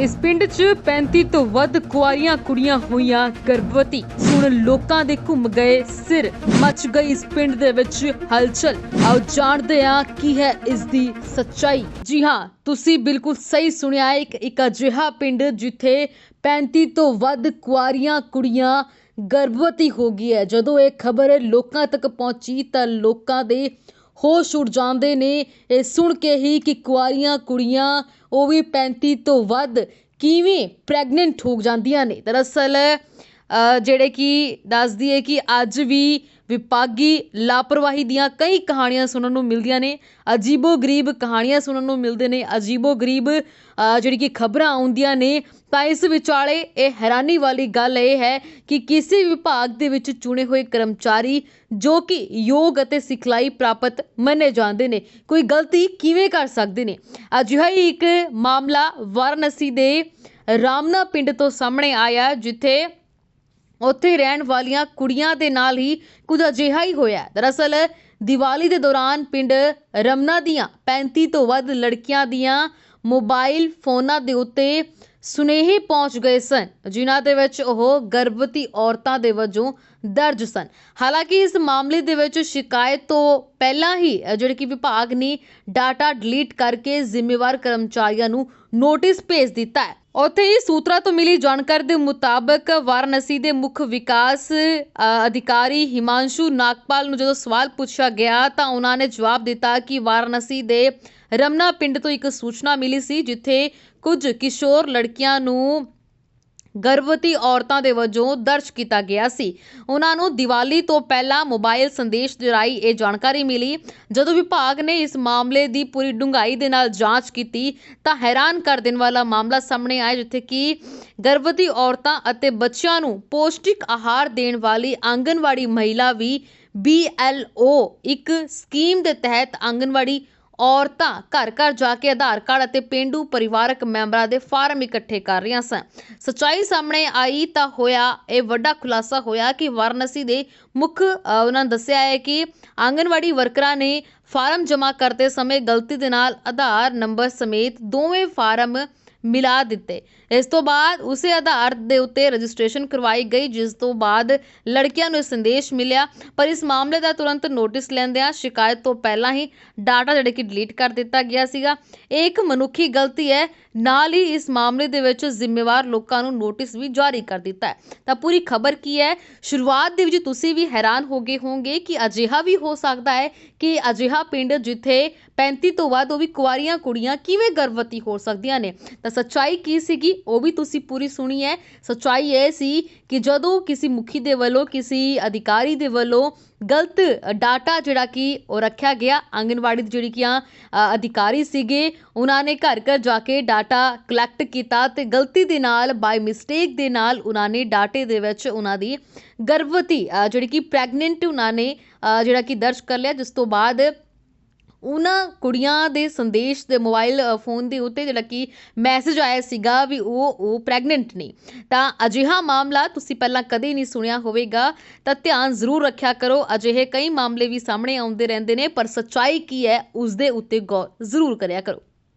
ਇਸ ਪਿੰਡ 'ਚ 35 ਤੋਂ ਵੱਧ ਕੁਆਰੀਆਂ ਕੁੜੀਆਂ ਹੋਈਆਂ ਗਰਭਵਤੀ। ਸੁਣ ਲੋਕਾਂ ਦੇ ਘੁੰਮ ਗਏ ਸਿਰ। ਮਚ ਗਈ ਇਸ ਪਿੰਡ ਦੇ ਵਿੱਚ ਹਲਚਲ। ਆਓ ਜਾਣਦੇ ਹਾਂ ਕੀ ਹੈ ਇਸ ਦੀ ਸੱਚਾਈ। ਜੀ ਹਾਂ, ਤੁਸੀਂ ਬਿਲਕੁਲ ਸਹੀ ਸੁਣਿਆ ਹੈ। ਇੱਕ ਇੱਕ ਅਜਿਹਾ ਪਿੰਡ ਜਿੱਥੇ 35 ਤੋਂ ਵੱਧ ਕੁਆਰੀਆਂ ਕੁੜੀਆਂ ਗਰਭਵਤੀ ਹੋ ਗਈ ਹੈ। ਜਦੋਂ ਇਹ ਖਬਰ ਲੋਕਾਂ ਤੱਕ ਪਹੁੰਚੀ ਤਾਂ ਲੋਕਾਂ ਦੇ ਹੋਸ਼ ਉੱਡ ਜਾਂਦੇ ਨੇ। ਇਹ ਸੁਣ ਕੇ ਹੀ ਕਿ ਕੁਆਰੀਆਂ, ਕੁੜੀਆਂ, ਉਹ ਵੀ 35 ਤੋਂ ਵੱਧ ਕਿਵੇਂ ਪ੍ਰੈਗਨੈਂਟ ਹੋ ਜਾਂਦੀਆਂ ਨੇ। ਦਰਅਸਲ ਜਿਹੜੇ ਕਿ ਦੱਸਦੀ ਹੈ ਕਿ ਅੱਜ ਵੀ ਵਿਭਾਗੀ ਲਾਪਰਵਾਹੀ ਦੀਆਂ ਕਈ ਕਹਾਣੀਆਂ ਸੁਣਨ ਨੂੰ ਮਿਲਦੀਆਂ ਨੇ। ਅਜੀਬੋ-ਗਰੀਬ ਕਹਾਣੀਆਂ ਸੁਣਨ ਨੂੰ ਮਿਲਦੇ ਨੇ। ਅਜੀਬੋ-ਗਰੀਬ ਜਿਹੜੀ ਕਿ ਖਬਰਾਂ ਆਉਂਦੀਆਂ ਨੇ, ਤਾਂ ਇਸ ਵਿਚਾਲੇ ਇਹ ਹੈਰਾਨੀ ਵਾਲੀ ਗੱਲ ਇਹ ਹੈ ਕਿ ਕਿਸੇ ਵਿਭਾਗ ਦੇ ਵਿੱਚ ਚੁਣੇ ਹੋਏ ਕਰਮਚਾਰੀ ਜੋ ਕਿ ਯੋਗ ਅਤੇ ਸਿਖਲਾਈ ਪ੍ਰਾਪਤ ਮੰਨੇ ਜਾਂਦੇ ਨੇ, ਕੋਈ ਗਲਤੀ ਕਿਵੇਂ ਕਰ ਸਕਦੇ ਨੇ? ਅਜਿਹਾ ਹੀ ਇੱਕ ਮਾਮਲਾ ਵਾਰਾਣਸੀ ਦੇ ਰਾਮਨਾ ਪਿੰਡ ਤੋਂ ਸਾਹਮਣੇ ਆਇਆ, ਜਿੱਥੇ ਉੱਥੇ ਰਹਿਣ ਵਾਲੀਆਂ ਕੁੜੀਆਂ ਦੇ ਨਾਲ ਹੀ ਕੁਝ ਅਜਿਹਾ ਹੀ ਹੋਇਆ। ਦਰਅਸਲ ਦੀਵਾਲੀ ਦੇ ਦੌਰਾਨ ਪਿੰਡ ਰਮਨਾ ਦੀਆਂ 35 ਤੋਂ ਵੱਧ ਲੜਕੀਆਂ ਦੀਆਂ ਮੋਬਾਈਲ ਫੋਨਾਂ ਦੇ ਉੱਤੇ ਸੁਨੇਹੇ ਪਹੁੰਚ ਗਏ ਸਨ, ਜਿਨ੍ਹਾਂ ਦੇ ਵਿੱਚ ਉਹ ਗਰਭਵਤੀ ਔਰਤਾਂ ਦੇ ਵਜੋਂ ਦਰਜ ਸਨ। ਹਾਲਾਂਕਿ ਇਸ ਮਾਮਲੇ ਦੇ ਵਿੱਚ ਸ਼ਿਕਾਇਤ ਤੋਂ ਪਹਿਲਾਂ ਹੀ ਜਿਹੜੇ ਕਿ ਵਿਭਾਗ ਨੇ ਡਾਟਾ ਡਿਲੀਟ ਕਰਕੇ ਜ਼ਿੰਮੇਵਾਰ ਕਰਮਚਾਰੀਆਂ ਨੂੰ ਨੋਟਿਸ ਭੇਜ ਦਿੱਤਾ ਹੈ। ਉੱਥੇ ਹੀ ਸੂਤਰਾਂ ਤੋਂ ਮਿਲੀ ਜਾਣਕਾਰੀ ਦੇ ਮੁਤਾਬਕ ਵਾਰਾਣਸੀ ਦੇ ਮੁੱਖ ਵਿਕਾਸ ਅਧਿਕਾਰੀ ਹਿਮਾਂਸ਼ੂ ਨਾਗਪਾਲ ਨੂੰ ਜਦੋਂ ਸਵਾਲ ਪੁੱਛਿਆ ਗਿਆ ਤਾਂ ਉਹਨਾਂ ਨੇ ਜਵਾਬ ਦਿੱਤਾ ਕਿ ਵਾਰਾਣਸੀ ਦੇ ਰਮਨਾ ਪਿੰਡ ਤੋਂ ਇੱਕ ਸੂਚਨਾ ਮਿਲੀ ਸੀ ਜਿੱਥੇ ਕੁਝ ਕਿਸ਼ੋਰ ਲੜਕੀਆਂ ਨੂੰ ਗਰਭਵਤੀ ਔਰਤਾਂ ਦੇ ਵਜੋਂ ਦਰਜ ਕੀਤਾ ਗਿਆ ਸੀ। ਉਹਨਾਂ ਨੂੰ ਦੀਵਾਲੀ ਤੋਂ ਪਹਿਲਾਂ ਮੋਬਾਈਲ ਸੰਦੇਸ਼ ਦੇ ਰਾਹੀਂ ਇਹ ਜਾਣਕਾਰੀ ਮਿਲੀ। ਜਦੋਂ ਵਿਭਾਗ ਨੇ ਇਸ ਮਾਮਲੇ ਦੀ ਪੂਰੀ ਡੂੰਘਾਈ ਦੇ ਨਾਲ ਜਾਂਚ ਕੀਤੀ, ਤਾਂ ਹੈਰਾਨ ਕਰ ਦੇਣ ਵਾਲਾ ਮਾਮਲਾ ਸਾਹਮਣੇ ਆਇਆ, ਜਿੱਥੇ ਕਿ ਗਰਭਵਤੀ ਔਰਤਾਂ ਅਤੇ ਬੱਚਿਆਂ ਨੂੰ ਪੌਸ਼ਟਿਕ ਆਹਾਰ ਦੇਣ ਵਾਲੀ ਆਂਗਨਵਾੜੀ ਮਹਿਲਾ ਵੀ BLO ਇੱਕ ਸਕੀਮ ਦੇ ਤਹਿਤ ਆਂਗਨਵਾੜੀ ਔਰਤਾਂ ਘਰ ਘਰ ਜਾ ਕੇ ਆਧਾਰ ਕਾਰਡ ਅਤੇ ਪਿੰਡੂ ਪਰਿਵਾਰਕ ਮੈਂਬਰਾਂ ਦੇ ਫਾਰਮ ਇਕੱਠੇ ਕਰ ਰਹੀਆਂ ਸਨ। ਸੱਚਾਈ ਸਾਹਮਣੇ ਆਈ ਤਾਂ ਹੋਇਆ, ਇਹ ਵੱਡਾ ਖੁਲਾਸਾ ਹੋਇਆ ਕਿ ਵਾਰਨਸੀ ਦੇ ਮੁੱਖ ਉਹਨਾਂ ਨੇ ਦੱਸਿਆ ਹੈ ਕਿ ਆਂਗਨਵਾੜੀ ਵਰਕਰਾਂ ਨੇ ਫਾਰਮ ਜਮ੍ਹਾਂ ਕਰਦੇ ਸਮੇਂ ਗਲਤੀ ਦੇ ਨਾਲ ਆਧਾਰ ਨੰਬਰ ਸਮੇਤ ਦੋਵੇਂ ਫਾਰਮ ਮਿਲਾ ਦਿੱਤੇ। ਇਸ ਤੋਂ ਬਾਅਦ ਉਸੇ ਆਧਾਰ ਦੇ ਉੱਤੇ ਰਜਿਸਟ੍ਰੇਸ਼ਨ ਕਰਵਾਈ ਗਈ, ਜਿਸ ਤੋਂ ਬਾਅਦ ਲੜਕੀਆਂ ਨੂੰ ਸੰਦੇਸ਼ ਮਿਲਿਆ। ਪਰ ਇਸ ਮਾਮਲੇ ਦਾ ਤੁਰੰਤ ਨੋਟਿਸ ਲੈਂਦਿਆਂ ਸ਼ਿਕਾਇਤ ਤੋਂ ਪਹਿਲਾਂ ਹੀ ਡਾਟਾ ਜਿਹੜੇ ਕਿ ਡਿਲੀਟ ਕਰ ਦਿੱਤਾ ਗਿਆ ਸੀਗਾ। ਇਹ ਇੱਕ ਮਨੁੱਖੀ ਗਲਤੀ ਹੈ। ਨਾਲ ਹੀ ਇਸ ਮਾਮਲੇ ਦੇ ਵਿੱਚ ਜ਼ਿੰਮੇਵਾਰ ਲੋਕਾਂ ਨੂੰ ਨੋਟਿਸ ਵੀ ਜਾਰੀ ਕਰ ਦਿੱਤਾ ਹੈ। ਤਾਂ ਪੂਰੀ ਖਬਰ ਕੀ ਹੈ? ਸ਼ੁਰੂਆਤ ਦੇ ਵਿੱਚ ਤੁਸੀਂ ਵੀ ਹੈਰਾਨ ਹੋ ਗਏ ਹੋਵੋਗੇ ਕਿ ਅਜਿਹਾ ਵੀ ਹੋ ਸਕਦਾ ਹੈ ਕਿ ਅਜਿਹਾ ਪਿੰਡ ਜਿੱਥੇ 35 ਤੋਂ ਵੱਧ ਉਹ ਵੀ ਕੁਆਰੀਆਂ ਕੁੜੀਆਂ ਕਿਵੇਂ ਗਰਭਵਤੀ ਹੋ ਸਕਦੀਆਂ ਨੇ? ਤਾਂ ਸੱਚਾਈ ਕੀ ਸੀਗੀ? ਉਹ ਵੀ ਤੁਸੀਂ ਪੂਰੀ ਸੁਣੀ ਹੈ। ਸੱਚਾਈ ਇਹ ਸੀ ਕਿ ਜਦੋਂ ਕਿਸੇ ਮੁਖੀ ਦੇ ਵੱਲੋਂ, ਕਿਸੇ ਅਧਿਕਾਰੀ ਦੇ ਵੱਲੋਂ ਗਲਤ ਡਾਟਾ ਜਿਹੜਾ ਕਿ ਉਹ ਰੱਖਿਆ ਗਿਆ, ਆਂਗਨਵਾੜੀ ਦੀ ਜਿਹੜੀ ਕਿ ਅਧਿਕਾਰੀ ਸੀਗੇ, ਉਹਨਾਂ ਨੇ ਘਰ ਘਰ ਜਾ ਕੇ ਡਾਟਾ ਕਲੈਕਟ ਕੀਤਾ ਤੇ ਗਲਤੀ ਦੇ ਨਾਲ ਬਾਈ ਮਿਸਟੇਕ ਦੇ ਨਾਲ ਉਹਨਾਂ ਨੇ ਡਾਟੇ ਦੇ ਵਿੱਚ ਉਹਨਾਂ ਦੀ ਗਰਭਵਤੀ ਜਿਹੜੀ ਕਿ ਪ੍ਰੈਗਨੈਂਟ ਉਹਨਾਂ ਨੇ ਜਿਹੜਾ ਕਿ ਦਰਜ ਕਰ ਲਿਆ, ਜਿਸ ਤੋਂ ਬਾਅਦ ਉਹਨਾਂ ਕੁੜੀਆਂ ਦੇ ਸੰਦੇਸ਼ ਦੇ ਮੋਬਾਈਲ ਫੋਨ ਦੇ ਉੱਤੇ ਜਿਹੜਾ ਕਿ ਮੈਸੇਜ ਆਇਆ ਸੀਗਾ ਵੀ ਉਹ ਉਹ ਪ੍ਰੈਗਨੈਂਟ ਨੇ। ਤਾਂ ਅਜਿਹਾ ਮਾਮਲਾ ਤੁਸੀਂ ਪਹਿਲਾਂ ਕਦੇ ਨਹੀਂ ਸੁਣਿਆ ਹੋਵੇਗਾ। ਤਾਂ ਧਿਆਨ ਜ਼ਰੂਰ ਰੱਖਿਆ ਕਰੋ। ਅਜਿਹੇ ਕਈ ਮਾਮਲੇ ਵੀ ਸਾਹਮਣੇ ਆਉਂਦੇ ਰਹਿੰਦੇ ਨੇ, ਪਰ ਸੱਚਾਈ ਕੀ ਹੈ ਉਸ ਦੇ ਉੱਤੇ ਗੌਰ ਜ਼ਰੂਰ ਕਰਿਆ ਕਰੋ।